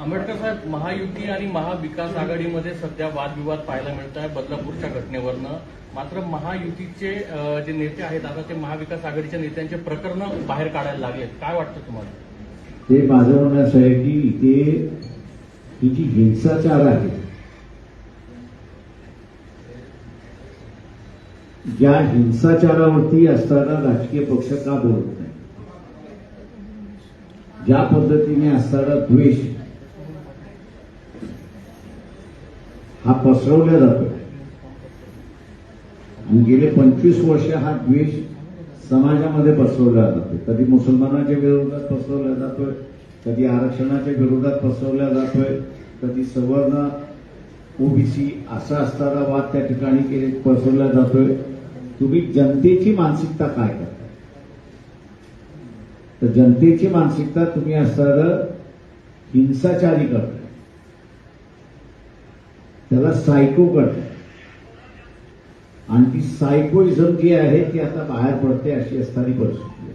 आंबेडकर साहेब महायुती आणि महाविकास आघाडीमध्ये सध्या वादविवाद पाहायला मिळत आहे बदलापूरच्या घटनेवरनं. मात्र महायुतीचे जे नेते आहेत आता ते महाविकास आघाडीच्या नेत्यांचे प्रकरण बाहेर काढायला लागलेत. काय वाटतं तुम्हाला? ते माझं म्हणणं असं आहे की इथे ही जी हिंसाचार आहे ज्या हिंसाचारावरती असताना राजकीय पक्ष का बोलत नाही? ज्या पद्धतीने असताना द्वेष हा पसरवला जातो. आणि गेले पंचवीस वर्ष हा द्वेष समाजामध्ये पसरवला जातो. कधी मुसलमानाच्या विरोधात पसरवला जातोय कधी आरक्षणाच्या विरोधात पसरवला जातोय कधी सवर्ण ओबीसी असा असताना वाद त्या ठिकाणी केले पसरवला जातोय. तुम्ही जनतेची मानसिकता काय करता? तर जनतेची मानसिकता तुम्ही असताना हिंसाचारी करता. त्याला सायको करताय आणि ती सायकोइझम जी आहे ती आता बाहेर पडते अशी असताना परिस्थिती.